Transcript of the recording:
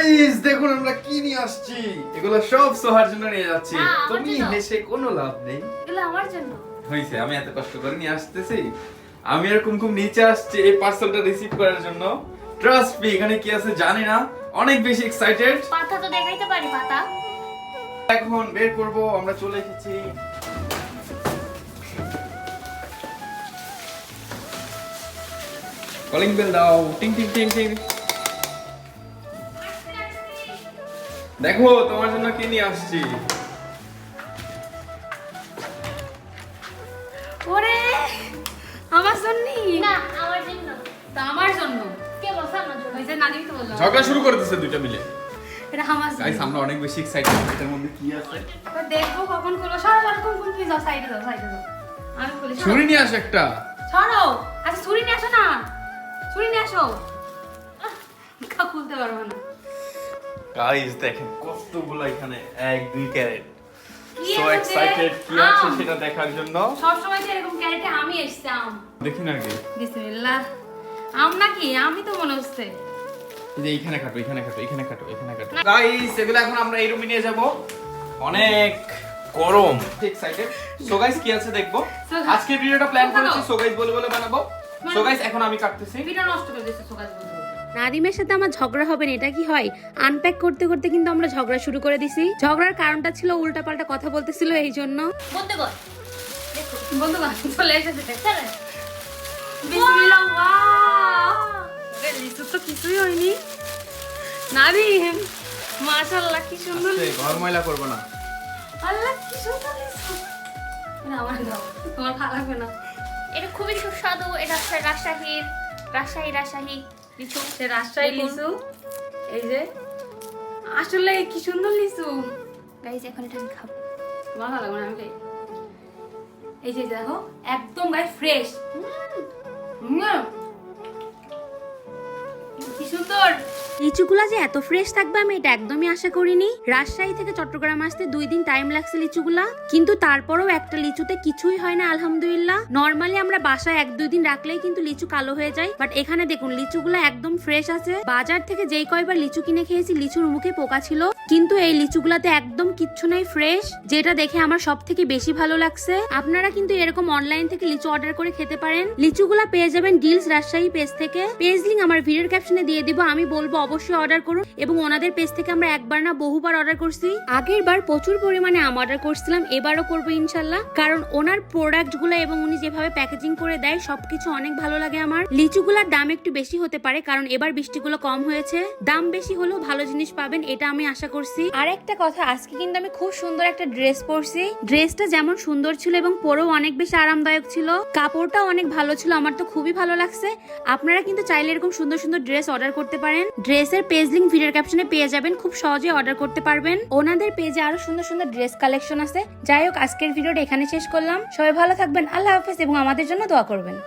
Guys দেখুন আমরা কি নিয়ে আসছি? এগুলো সব সোহার জন্য নিয়ে যাচ্ছি। তুমি হেসে কোনো লাভ নেই। এগুলো আমার জন্য। হয়েছে আমি এত কষ্ট করে নিয়ে আসতেছি। আমি আর কুমকুম নিচে আসছি এই পার্সেলটা রিসিভ করার জন্য। ট্রাস্ট মি এখানে কি আছে জানি না। অনেক বেশি এক্সাইটেড পাতা তো দেখাইতে পারি পাতা। এখন বের করব আমরা চলে এসেছি। কলিং বেল দাও। টিং টিং টিং টিং। দেখো তোমার জন্য কি নিয়ে আসছি? ওরে আমার জন্যই না আমার জন্য তা আমার জন্য? কে বলছে? আমার জন্য। ওই যে নাদিম তো বললাম ঝগড়া শুরু করে দিচ্ছে দুইটা মিলে। এটা আমার গাইস জন্য। আমরা অনেক বেশি এক্সাইটেড এটার মধ্যে কি আছে? তো দেখব কখন খুলো সরো সরো কোন কোন প্লিজ যাও সাইডে যাও সাইডে যাও। আমি খুলি সরো। ছুরি নিয়ে আসো একটা। সরো। আচ্ছা ছুরি নিয়ে আসো না। ছুরি নিয়ে আসো। খুলতে পারব না। গাইস দেখেন কতগুলো এখানে এক দুই ক্যারেট। সো এক্সাইটেড কি আছে সেটা দেখার জন্য? সবসময় তো এরকম ক্যারেটে আমি দেখি না কি বিসমিল্লাহ। আম নাকি? আমি তো মনে হচ্ছে। এই যে এইখানে কাটো এখানে কাটো এখানে কাটো এখানে কাটো গাইস এগুলো এখন আমরা এই রুমে নিয়ে যাব। অনেক গরম। এক্সাইটেড সো গাইস কি আছে দেখব? আজকে ভিডিওটা প্ল্যান বানাবো। করেছি সো গাইস বলে বলে বানাবো। সো গাইস এখন আমি কাটতেছি। ভিডিও নষ্ট করে দিচ্ছে সোকাজ বন্ধু নাদিমের সাথে আমার ঝগড়া হবে না এটা কি হয়? আনপ্যাক করতে করতে কিন্তু আমরা ঝগড়া শুরু করে দিছি। ঝগড়ার কারণটা ছিল উল্টাপাল্টা কথা বলতেছিল এই জন্য। তো কিছুই হয়নি। নাদিম মাশাআল্লাহ কি সুন্দর ঘর ময়লা করব না। আল্লাহ কি সুন্দর না আমার দাও তোমার ভালো লাগবে না। এটা খুবই সুস্বাদু এটা হচ্ছে রাজশাহীর রাজশাহী রাজশাহী লিচু সে রাজশাহী। লিচু এই যে আসলে কি সুন্দর লিচু গাইজ এখন এটা আমি খাব। তোমার ভালো লাগবে না আমি এই যে দেখো একদম গায়ে ফ্রেশ কি সুন্দর? লিচুগুলা যে এত ফ্রেশ থাকবে আমি এটা একদমই আশা করিনি। রাজশাহী থেকে চট্টগ্রাম আসতে দুই দিন টাইম লাগছে লিচুগুলা। কিন্তু তারপরেও একটা লিচুতে কিছুই হয় না, আলহামদুলিল্লাহ। নর্মালি আমরা বাসায় এক দুই দিন রাখলেই কিন্তু লিচু কালো হয়ে যায়। বাট এখানে দেখুন, লিচুগুলা একদম ফ্রেশ আছে। বাজার থেকে যেই কয়বার লিচু কিনে খেয়েছি, লিচুর মুখে পোকা ছিল। কিন্তু এই লিচুগুলাতে একদম কিচ্ছু নাই ফ্রেশ যেটা দেখে আমার সব থেকে বেশি ভালো লাগছে। আপনারা কিন্তু এরকম অনলাইন থেকে লিচু অর্ডার করে খেতে পারেন। লিচুগুলা পেয়ে যাবেন ডিলস রাজশাহী পেজ থেকে। পেজ লিঙ্ক আমার ভিডিওর ক্যাপশনে দিয়ে দিব, আমি বলব অবশ্যই অর্ডার করুন। এবং ওনাদের পেজ থেকে আমরা একবার না বহুবার অর্ডার করছি। আগের বার প্রচুর পরিমাণে আম অর্ডার করছিলাম, এবারও করব ইনশাল্লাহ কারণ ওনার প্রোডাক্টগুলো এবং উনি যেভাবে প্যাকেজিং করে দেয়, সবকিছু অনেক ভালো লাগে আমার। লিচুগুলার দাম একটু বেশি হতে পারে, কারণ এবার বৃষ্টিগুলো কম হয়েছে। দাম বেশি হলেও ভালো জিনিস পাবেন, এটা আমি আশা করছি। আর একটা কথা, আজকে কিন্তু আমি খুব সুন্দর একটা ড্রেস পরছি। ড্রেসটা যেমন সুন্দর ছিল এবং পরেও অনেক বেশি আরামদায়ক ছিল। কাপড়টাও অনেক ভালো ছিল, আমার তো খুবই ভালো লাগছে। আপনারা কিন্তু চাইলে এরকম সুন্দর সুন্দর ড্রেস অর্ডার করতে পারেন। ড্রেসের পেজ লিঙ্ক ভিডিওর ক্যাপশনে পেয়ে যাবেন, খুব সহজে অর্ডার করতে পারবেন। ওনাদের পেজে আরও সুন্দর সুন্দর ড্রেস কালেকশন আছে। যাই হোক, আজকের ভিডিওটা এখানে শেষ করলাম। সবাই ভালো থাকবেন, আল্লাহ হাফেজ এবং আমাদের জন্য দোয়া করবেন।